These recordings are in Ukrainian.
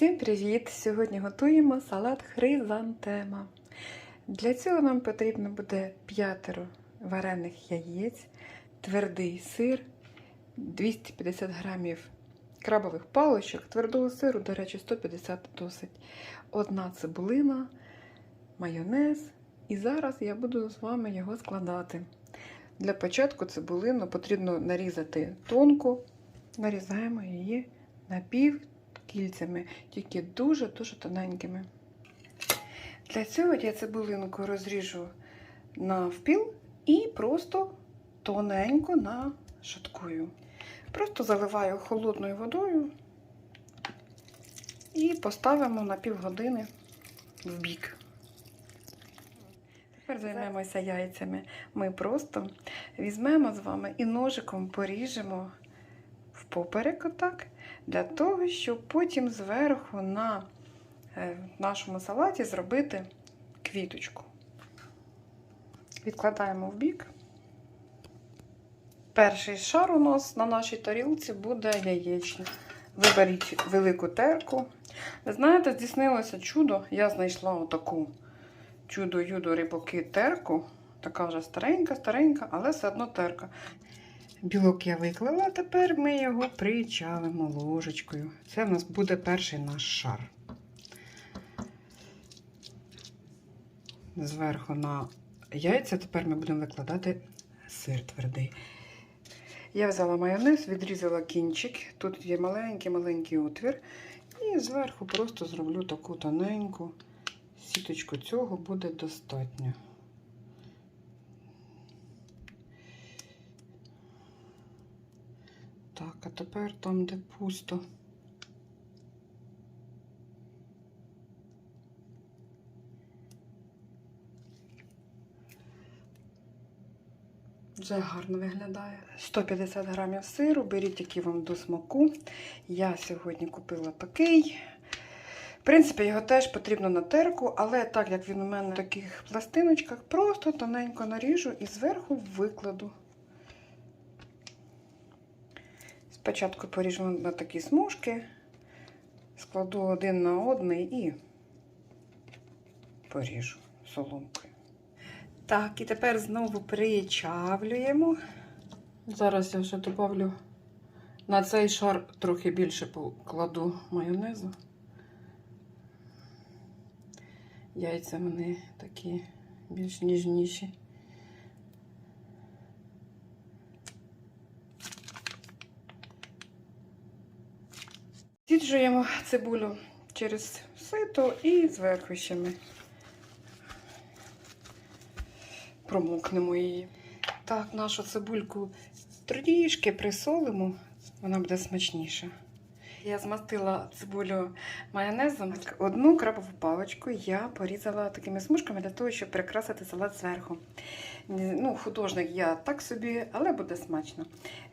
Всім привіт! Сьогодні готуємо салат хризантема. Для цього нам потрібно буде п'ятеро варених яєць, твердий сир, 250 грамів крабових паличок, твердого сиру, до речі, 150 досить, одна цибулина, майонез. І зараз я буду з вами його складати. Для початку цибулину потрібно нарізати тонку, нарізаємо її напів кільцями, тільки дуже-дуже тоненькими. Для цього я цибулинку розріжу навпіл і просто тоненько нашаткую. Просто заливаю холодною водою і поставимо на півгодини в бік. Тепер займемося яйцями. Ми просто візьмемо з вами і ножиком поріжемо впоперек отак, для того, щоб потім зверху на е, нашому салаті зробити квіточку. Відкладаємо в бік. Перший шар у нас на нашій тарілці буде яєчний. Виберіть велику терку. Ви знаєте, здійснилося чудо. Я знайшла отаку чудо-юдо рибаки терку. Така вже старенька, старенька, але все одно терка. Білок я виклала, тепер ми його причавимо ложечкою. Це в нас буде перший наш шар. Зверху на яйця тепер ми будемо викладати сир твердий. Я взяла майонез, відрізала кінчик. Тут є маленький-маленький отвір. І зверху просто зроблю таку тоненьку сіточку. Цього буде достатньо. Так, а тепер там, де пусто. Вже гарно виглядає. 150 грамів сиру, беріть, який вам до смаку. Я сьогодні купила такий. В принципі, його теж потрібно на терку, але так як він у мене в таких пластиночках, просто тоненько наріжу і зверху викладу. Спочатку поріжу на такі смужки, складу один на одний і поріжу соломкою. Так, і тепер знову причавлюємо. Зараз я вже додавлю на цей шар трохи більше покладу майонезу. Яйця вони такі більш ніжніші. Сіджуємо цибулю через сито і зверху ще ми промокнемо її. Так, нашу цибульку трішки присолимо, вона буде смачніша. Я змастила цибулю майонезом. Одну крабову паличку я порізала такими смужками для того, щоб прикрасити салат зверху. Ну, Художник я так собі, але буде смачно.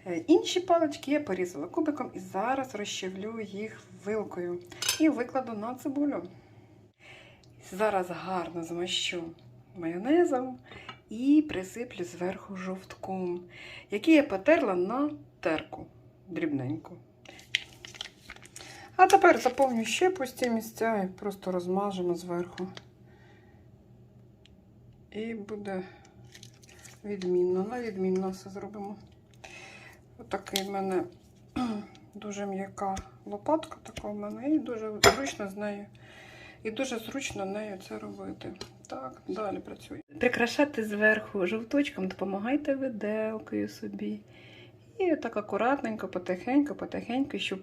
Е, Інші палички я порізала кубиком і зараз розчавлю їх вилкою і викладу на цибулю. Зараз гарно змащу майонезом і присиплю зверху жовтком, який я потерла на терку дрібненьку. А тепер заповню ще пусті місця і просто розмажемо зверху. І буде відмінно. На відмінно все зробимо. Отакий в мене дуже м'яка лопатка, така в мене, і дуже зручно з нею. І дуже зручно нею це робити. Так, далі працюю. Прикрашати зверху жовточком допомагайте виделкою собі. І так акуратненько, потихеньку, потихеньку, щоб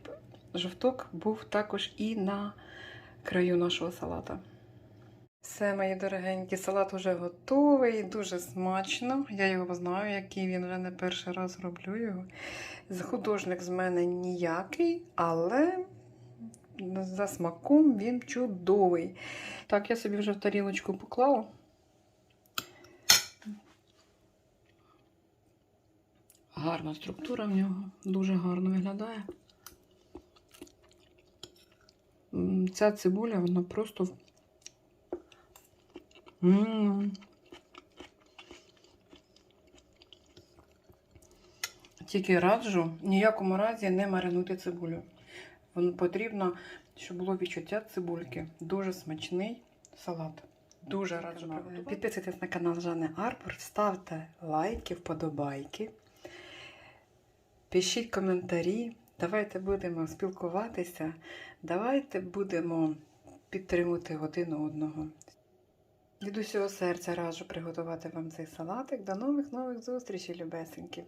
жовток був також і на краю нашого салата. Все, мої дорогенькі, салат вже готовий, дуже смачно. Я його знаю, який він вже не перший раз роблю його. Художник з мене ніякий, але за смаком він чудовий. Так, я собі вже в тарілочку поклала. Гарна структура в нього, дуже гарно виглядає. Ця цибуля, вона просто. М. Тільки раджу ніякому разі не маринуйте цибулю. Воно потрібно щоб було відчуття цибульки. Дуже смачний салат. Дуже раджу приготувати. Підписуйтесь на канал Жани Арпор, ставте лайки, вподобайки, пишіть коментарі. Давайте будемо спілкуватися. Давайте будемо підтримувати один одного. Від усього серця раджу приготувати вам цей салатик. До нових нових зустрічей, любесенькі!